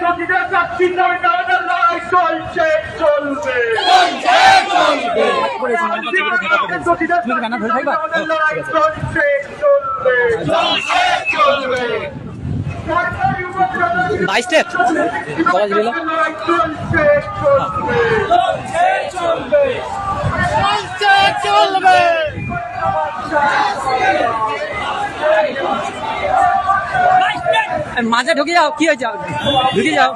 প্রতিটা নামে আমাদের লড়াই চলছে চলবে। লড়াই চলছে চলবে। চলবে। বাইশ স্টেপ কলেজ গেল লড়াই চলছে চলবে। মাঝে ঢুকে যাও কি হয়েছে ঢুকে যাও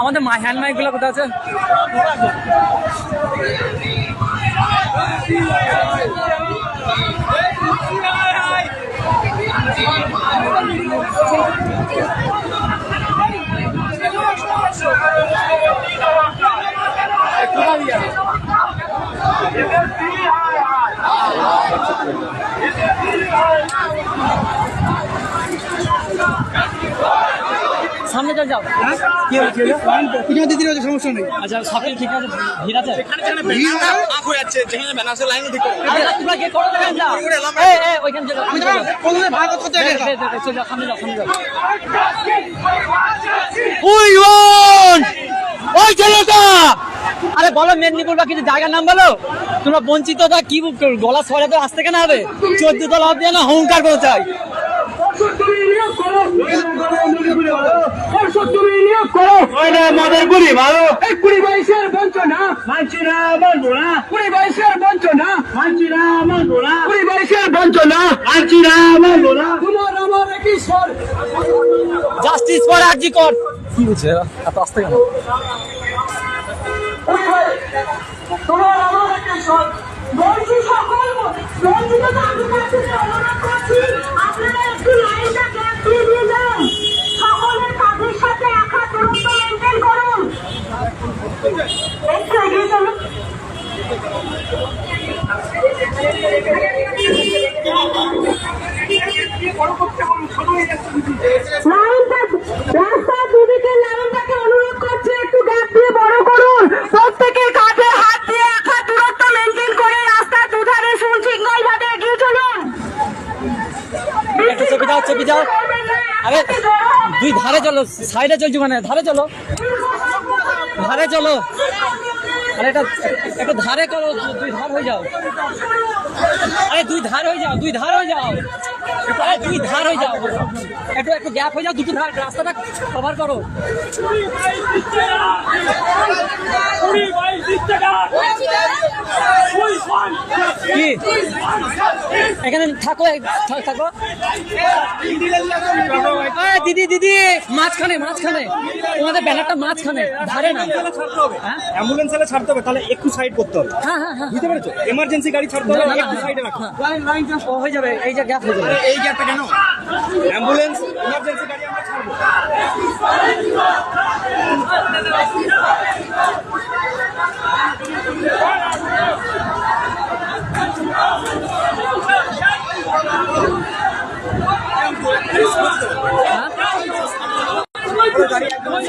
আমাদের মা হ্যান্ড মাইকগুলো কোথায় আছে সামনে চল যাও। কি হয়েছে? পিছনে দিতে হবে সমস্যা নেই। আচ্ছা সকাল ঠিক আছে ভিড় আছে? হ্যাঁ, আরে তোমরা কে করো দেখান যাও। এই এই ওইখানে চলে যাও, ওইখানে চলে যাও। ভাগ করতে দে, দে, দে, দে, যাও, সামনে যাও, সামনে যাও। ওই ওন ওই ছেলেটা! আরে বলো মেদিনীপুর বা কিছু জায়গার নাম বলো। তোমরা বঞ্চিত তা কি গলা সরে তো আসতে কেন হবে? চোদ্দ তলা অব্দি না হুঙ্কার পৌঁছায় মাদের গুলি ভালো কুড়ি বাইশের বঞ্চনা। মানছি না মানবো না। কুড়ি বাইশের বঞ্চনা। মানছি না মানবো না। কুড়ি বাইশের বঞ্চনা। মানছি না মানবো না। তোমার আমার একই স্বর। জাস্টিস ফর আরজি কর কি কেন? ছবি আরে দুই ধারে চলো সাইডে চলছি মানে ধারে চলো। ধারে চলো। আরে এটা, একটু ধারে করো, তুই দুই ধার হয়ে যাও। আরে দুই ধার হয়ে যাও দুই ধার হয়ে যাও। আরে দুই ধার হয়ে যাও। একটু একটু গ্যাপ হয়ে যাও দুটো ধার রাস্তাটা কভার করো। কি? এখানে থাকো থাকো দিদি দিদি মাঝখানে মাঝখানে। তোমাদের ব্যানারটা মাঝখানে ধারে না। হ্যাঁ? অ্যাম্বুলেন্স ছাড়তে হবে তাহলে একটু সাইড করতে হবে। হ্যাঁ হ্যাঁ হ্যাঁ। বুঝতে পেরেছ? এমার্জেন্সি গাড়ি ছাড়তে হবে। রাখো হ্যাঁ। হয়ে যাবে। এই যে গ্যাপ হয়ে যাবে। এই গ্যাপটা কেন? অ্যাম্বুলেন্স এমার্জেন্সি গাড়ি আমরা ছাড়বো।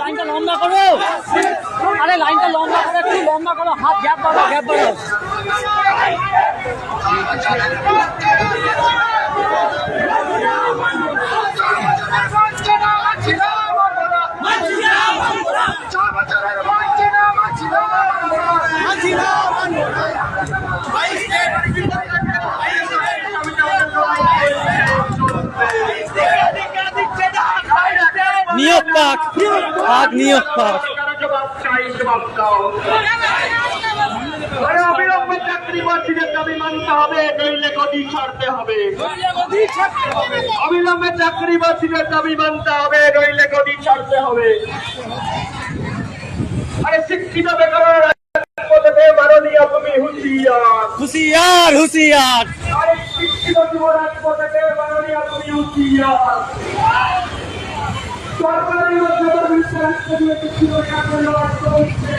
লাইনটা লম্বা করো আরে লাইনটা লম্বা করো একটু লম্বা করো হাত গ্যাপ বাড়ো গ্যাপ বাড়ো পাক পাক নিয়োগ পাক অবিলম্বে চাকরি বাতিলের দাবি মানতে হবে নইলে গদি ছাড়তে হবে। আরে শিক্ষিত বেকার মাননীয় তুমি হুঁশিয়ার। হুশিয়ার হুশিয়ার। আরে শিক্ষিত যুবরাজ পতাকে মাননীয় তুমি উঠিয়ার সরকারি ও জনবিশ্বাস করিয়ে ছিল কাপড় করছে